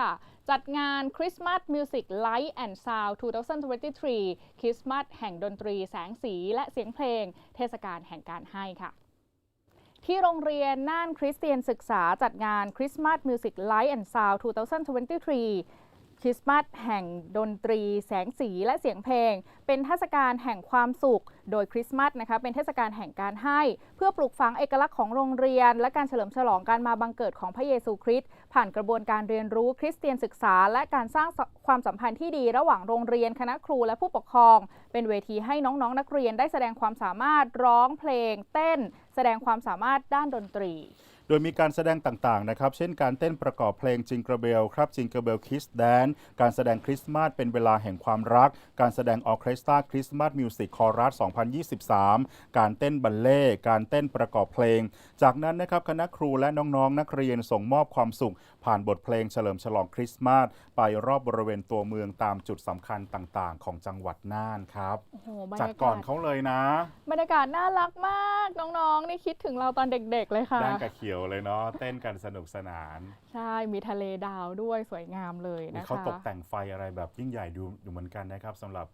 ค่ะจัดงาน Christmas Music Light and Sound 2023 คริสต์มาสแห่งดนตรีแสงสีและเสียงเพลง เทศกาลแห่งการให้ค่ะ ที่โรงเรียนน่านคริสเตียนศึกษาจัดงาน Christmas Music Light and Sound 2023 คริสต์มาสแห่งดนตรี แสงสีและเสียงเพลง เป็นเทศกาลแห่งความสุข โดยคริสต์มาสนะคะเป็นเทศกาลแห่งการให้ เพื่อปลูกฝังเอกลักษณ์ของโรงเรียน และการเฉลิมฉลองการมาบังเกิดของพระเยซูคริสต์ผ่านกระบวนการเรียนรู้คริสเตียนศึกษา และการสร้างความสัมพันธ์ที่ดีระหว่างโรงเรียนคณะครูและผู้ปกครอง เป็นเวทีให้น้องๆนนักเรียนได้แสดงความสามารถร้องเพลง เต้น แสดงความสามารถด้านดนตรีโดยมีการแสดงต่างๆนะครับ เช่นการเต้นประกอบเพลงจิงเกอร์เบลครับจิงเกอร์เบลคิสแดนการแสดงคริสต์มาสเป็นเวลาแห่งความรัก การแสดงออร์เคสตราคริสต์มาสมิวสิกคอรัส 2023 การเต้นบัลเล่ต์การเต้นประกอบเพลง จากนั้นนะครับคณะครูและน้องๆ นักเรียนส่งมอบความสุข ผ่านบทเพลงเฉลิมฉลองคริสต์มาสไปรอบบริเวณตัวเมืองตามจุดสำคัญต่างๆ ของจังหวัดน่านครับโอ้โหบรรจัดยาก่กาอนศเขาเลยนะ บรรยากาศน่ารักมากน้องๆนี่คิดถึงเราตอนเด็ก ๆ เลยค่ะด้านกระเขียวเลยเนาะเต้นกันสนุกสนานใช่มีทะเลดาวด้วยสวยงามเลยนี่นะคะเขาตกแต่งไฟอะไรแบบยิ่งใหญ่ดูดูเหมือนกันนะครับสำหรับ